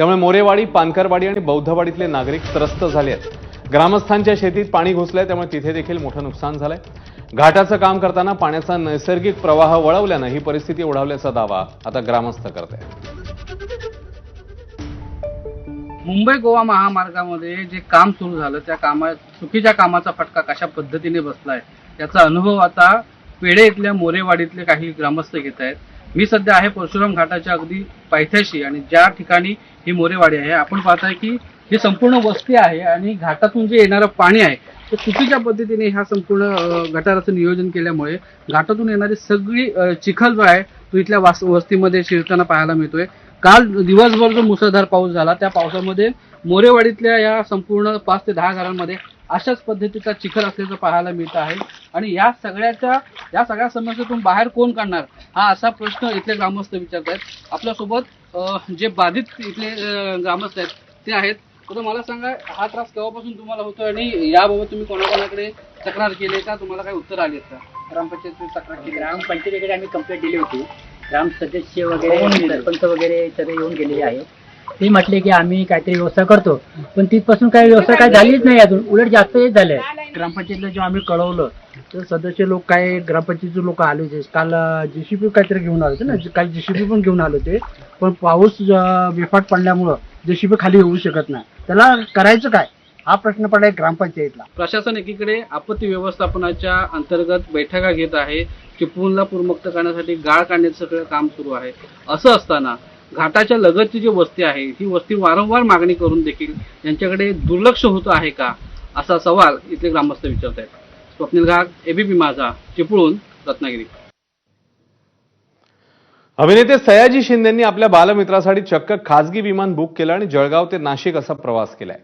त्यामुळे मोरेवाडी पानकरवाडी आणि बौद्धवाडीतले नागरिक त्रस्त झाले आहेत. ग्रामस्थांच्या शेतीत पाणी घुसलंय त्यामुळे तिथे देखील मोठं नुकसान झालंय. घाटाचं काम करताना पाण्याचा नैसर्गिक प्रवाह वळवल्यानं ही परिस्थिती ओढावल्याचा दावा आता ग्रामस्थ करत आहेत मुंबई गोवा महामार्गामध्ये जे काम सुरू झालं त्या कामा चुकीच्या कामाचा फटका कशा पद्धतीने बसलाय याचा अनुभव आता पेढे इथल्या मोरेवाडीतले काही ग्रामस्थ घेत आहेत मी सध्या आहे परशुराम घाटाच्या अगदी पायथ्याशी आणि ज्या ठिकाणी ही मोरेवाडी आहे. आपण पाहताय की ही संपूर्ण वस्ती आहे आणि घाटातून जे येणारं पाणी आहे ते चुकीच्या पद्धतीने ह्या संपूर्ण गटाराचं नियोजन केल्यामुळे घाटातून येणारी सगळी चिखल जो आहे तो इथल्या वास वस्तीमध्ये शिरताना पाहायला मिळतोय. काल दिवसभर जो मुसळधार पाऊस झाला त्या पावसामध्ये मोरेवाडीतल्या या संपूर्ण पाच ते दहा घरांमध्ये अशाच पद्धतीचा चिखल असल्याचं पाहायला मिळत आहे. आणि या सगळ्याच्या या सगळ्या समस्येतून बाहेर कोण काढणार? हा असा प्रश्न इथले ग्रामस्थ विचारत आहेत आपल्यासोबत जे बाधित इथले ग्रामस्थ आहेत ते आहेत. तर मला सांगा हा त्रास केव्हापासून तुम्हाला होतो आणि याबाबत तुम्ही कोणाकोणाकडे तक्रार केली का? तुम्हाला काही उत्तर आली का? ग्रामपंचायत तक्रार केली ग्रामपंचायतीकडे आम्ही कंप्लेंट दिली होती. ग्राम सदस्य वगैरे सरपंच वगैरे सगळे येऊन गेलेले आहेत. ते म्हटले की आम्ही काहीतरी व्यवस्था करतो. पण तिथपासून काही व्यवस्था काय झालीच नाही अजून. उलट जास्त हेच झालंय. ग्रामपंचायतीला जेव्हा आम्ही कळवलं तर सदस्य लोक काय ग्रामपंचायतीचे लोक आले होते. काल जेसीबी काहीतरी घेऊन आले होते ना. काही जेसीबी पण घेऊन आले होते. पण पाऊस बेफाट पडल्यामुळं जेसीबी खाली येऊ शकत नाही. त्याला करायचं काय? हा प्रश्न पडलाय ग्रामपंचायतला. प्रशासन एकीकडे आपत्ती व्यवस्थापनाच्या अंतर्गत बैठका घेत आहे चिपळूणला पूरमुक्त करण्यासाठी गाळ काढण्याचं सगळं काम सुरू आहे. असं असताना घाटाच्या लगतची जी वस्ती आहे ही वस्ती वारंवार मागणी करून देखील यांच्याकडे दुर्लक्ष होत आहे का असा सवाल इथले ग्रामस्थ विचारत आहेत स्वप्नील घाग एबीपी माझा चिपळूण रत्नागिरी. अभिनेते सयाजी शिंदेंनी आपल्या बालमित्रासाठी चक्क खासगी विमान बुक केलं आणि जळगाव ते नाशिक असा प्रवास केलाय.